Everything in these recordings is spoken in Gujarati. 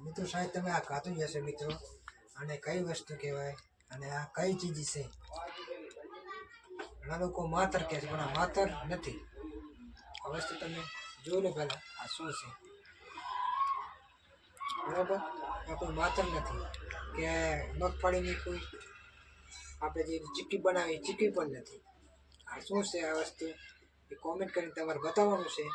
મિત્રો, સાહેબ, તમે આ ખાતું જ મિત્રો. અને કઈ વસ્તુ કહેવાય? અને આ કઈ ચીજ છે? ઘણા લોકો માતર કહે છે, પણ આ માતર નથી. આ વસ્તુ તમે જોઈ લો પહેલાં, આ શું છે? બરાબર? આ કોઈ માતર નથી. કે મગફળીની કોઈ આપણે જે ચીક્કી બનાવી ચીક્કી પણ નથી. આ શું છે આ વસ્તુ? એ કોમેન્ટ કરીને તમારે બતાવવાનું છે.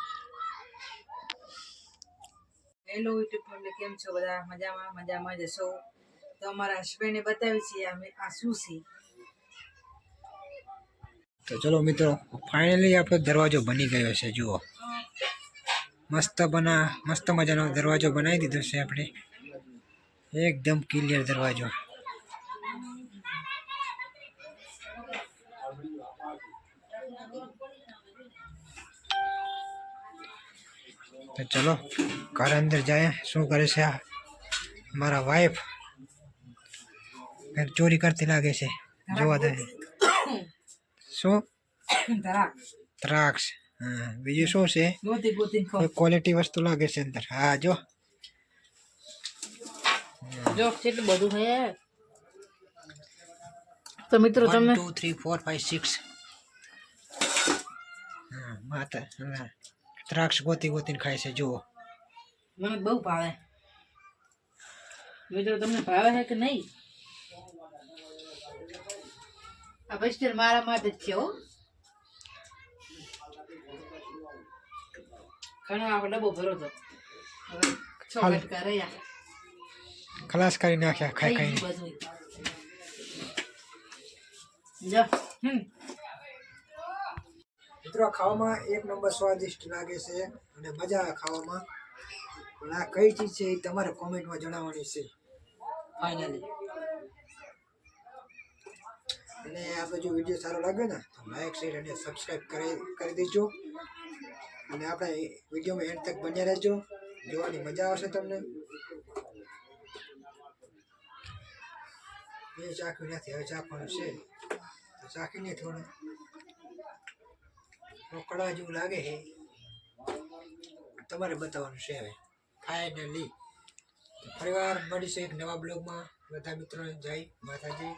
હેલો યુટ્યુબ ફેમિલી કેમ છો બધા? મજામાં મજામાં જશો તો અમારા હસબન્ડે બતાવી છે અમે આ શું છે? તો ચલો મિત્રો ફાઇનલી આપણો દરવાજો બની ગયો છે જુઓ. મસ્ત બના મસ્ત મજાનો દરવાજો બનાવી દીધો છે આપણે. એકદમ ક્લિયર દરવાજો. તો ચલો ઘર અંદર જાય શું કરે છે આ મારા વાઈફ કંઈક ચોરી કરતી લાગે છે જોવા દે શું ધરાક દ્રાક્ષ હા બીજું શું છે ગોતી ગોતી કોઈ ક્વોલિટી વસ્તુ લાગે છે અંદર હા જો જો કેટલું બધું છે તો મિત્રો વન તમે two three four five six હા માતા હા. દ્રાક્ષ ગોતી ગોતીને ખાય છે જુઓ. મને બહુ ભાવે. મિત્રો તમને ભાવે છે કે નહીં? આ બસ્ટર મારા માટે જ છે હો. ઘણો આપણે ડબ્બો ભરો તો. હવે છ હાલ. કટકા રહ્યા ખલાસ કરી નાખ્યા ખાઈ થઈ ખાઈને. ગયું બધું જો હમ. મિત્રો ખાવામાં એક નંબર સ્વાદિષ્ટ લાગે છે અને મજા આવે ખાવામાં. પણ આ કઈ ચીજ છે એ તમારે કોમેન્ટમાં જણાવવાની છે? ફાઇનલી અને આપણે જો વીડિયો સારો લાગે ને તો લાઈક શેર અને સબસ્ક્રાઈબ કરી કરી દેજો. અને આપણે વિડીયોમાં એન્ડ તક બન્યા રહેજો. જોવાની મજા આવશે તમને. એ ચાખ્યું નથી હવે ચાખવાનું છે. ચાખીને થોડું. કડવા જેવું લાગે છે. તમારે બતાવવાનું છે હવે. ફાઇનલી ફરીવાર મળીશું એક નવા બ્લોગમાં. બધા મિત્રો જય માતાજી.